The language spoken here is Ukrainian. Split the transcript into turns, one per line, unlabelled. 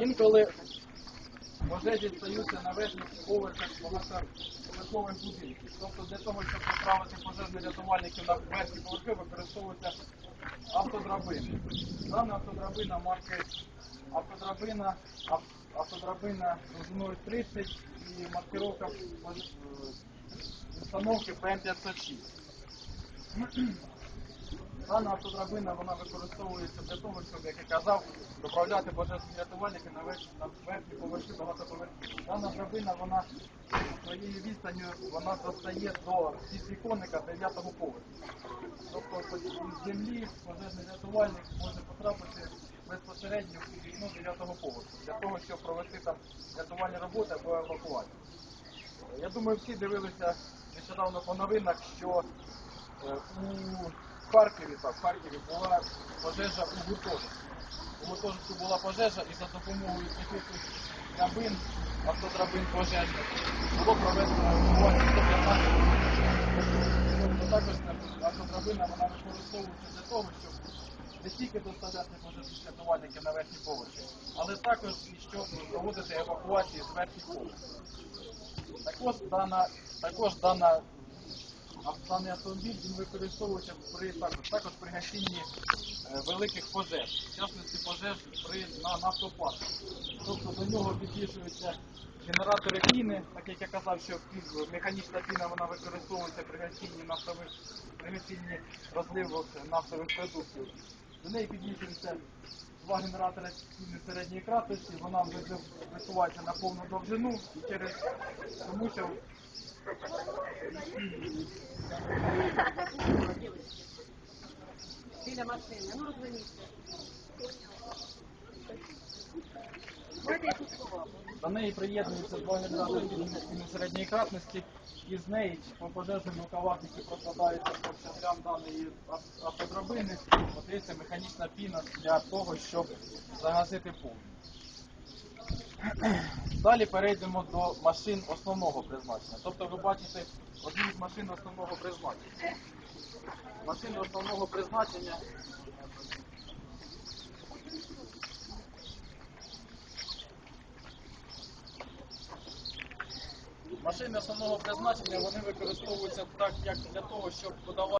Інколи пожежі стаються на верхніх поверхах багатоповерхових будинків. Тобто для того, щоб відправити пожежних рятувальників на верхні поверхи, використовуються автодрабини. Дана автодрабина марки автодрабина, автодрабина довжиною 30 і маркировка е, установки ПМ506. Дана автодрабина вона використовується для того, щоб, як я казав, доправляти пожежних рятувальників на верхні, поверхи багатоповерхів. Дана драбина вона своєю відстанню вона достає до підвіконника 9 поверху. Тобто із землі пожежний рятувальник може потрапити безпосередньо в вікно 9 поверху для того, щоб провести там рятувальні роботи або евакуацію. Я думаю, всі дивилися нещодавно по новинах, що е, у Харкові, так, в Харкові була пожежа у гуртожитку. У гуртожитку була пожежа і за допомогою таких драбин, автодрабин пожежних, було проведено евакуацію 115 Тобто також автодрабина вона використовується для того, щоб не тільки доставляти пожежних на верхні поверхи, але також і щоб проводити евакуації з верхніх поверхів. Також дана, також дана а даний автомобіль він використовується при також, також при гасінні е, великих пожеж, в частності пожеж при на нафтопарку. Тобто до нього підвішуються генератори піни, так як я казав, що механічна піна вона використовується при гасінні нафтових при гасінні розливу нафтових продуктів. До неї підвішуються два генератори піни середньої кратності, вона вис- висувається на повну довжину і через тому що
Біля машини. Ну, розверніться.
До неї приєднуються два генератори піни середньої кратності, і з неї по пожежним рукавах, які прокладаються по щаблям даної ав- автодрабини, подається механічна піна для того, щоб загасити повністю. Далі перейдемо до машин основного призначення. Тобто ви бачите одну з машин основного призначення. Машини основного призначення Машини основного призначення вони використовуються так, як для того, щоб подавати.